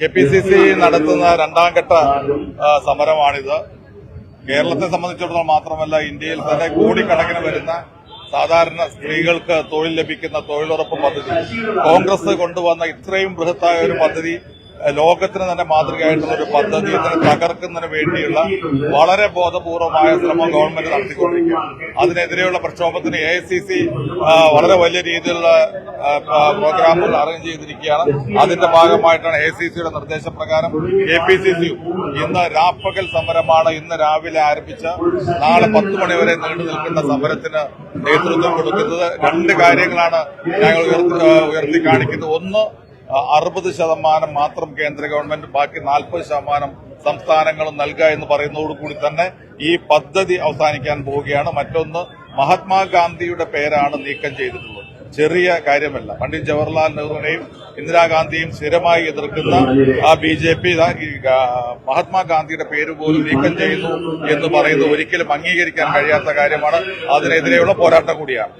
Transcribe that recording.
K P C C നടത്തുന്ന രണ്ടാം ഘട്ട സമരമാണിത്. കേരളത്തെ സംബന്ധിച്ചിടത്തോളം മാത്രമല്ല ഇന്ത്യയിൽ തന്നെ കോടിക്കണക്കിന് വരുന്ന സാധാരണ സ്ത്രീകൾക്ക് തൊഴിൽ ലഭിക്കുന്ന തൊഴിലുറപ്പ് പദ്ധതി. കോൺഗ്രസ് കൊണ്ടുവന്ന ഇത്രയും ബൃഹത്തായ ഒരു പദ്ധതി ലോകത്തിന് തന്നെ മാതൃകയായിട്ടുള്ള ഒരു പദ്ധതി തന്നെ തകർക്കുന്നതിന് വേണ്ടിയുള്ള വളരെ ബോധപൂർവമായ ശ്രമം ഗവൺമെന്റ് നടത്തിക്കൊണ്ടിരിക്കുകയാണ്. അതിനെതിരെയുള്ള പ്രക്ഷോഭത്തിന് എ വളരെ വലിയ രീതിയിലുള്ള പ്രോഗ്രാമുകൾ അറേഞ്ച് ചെയ്തിരിക്കുകയാണ്. അതിന്റെ ഭാഗമായിട്ടാണ് എ സി സിയുടെ നിർദ്ദേശപ്രകാരം എ പി സി സിയും ഇന്ന് രാപ്പകൽ സമരമാണ് ഇന്ന് രാവിലെ ആരംഭിച്ച നാളെ പത്ത് മണിവരെ നീണ്ടു നിൽക്കുന്ന സമരത്തിന് നേതൃത്വം കൊടുക്കുന്നത്. രണ്ട് കാര്യങ്ങളാണ് ഞങ്ങൾ ഉയർത്തി കാണിക്കുന്നത്. ഒന്ന് അറുപത് ശതമാനം മാത്രം കേന്ദ്ര ഗവൺമെന്റ് ബാക്കി നാൽപ്പത് ശതമാനം സംസ്ഥാനങ്ങളും നൽകുക എന്ന് പറയുന്നതോടുകൂടി തന്നെ ഈ പദ്ധതി അവസാനിക്കാൻ പോവുകയാണ്. മറ്റൊന്ന് മഹാത്മാഗാന്ധിയുടെ പേരാണ് നീക്കം ചെയ്തിട്ടുള്ളത്. ചെറിയ കാര്യമല്ല. പണ്ഡിറ്റ് ജവഹർലാൽ നെഹ്റുവിനെയും ഇന്ദിരാഗാന്ധിയും സ്ഥിരമായി എതിർക്കുന്ന ആ ബി ജെ പി മഹാത്മാഗാന്ധിയുടെ പേര് പോലും നീക്കം ചെയ്യുന്നു എന്ന് പറയുന്നത് ഒരിക്കലും അംഗീകരിക്കാൻ കഴിയാത്ത കാര്യമാണ്. അതിനെതിരെയുള്ള പോരാട്ടം കൂടിയാണ്.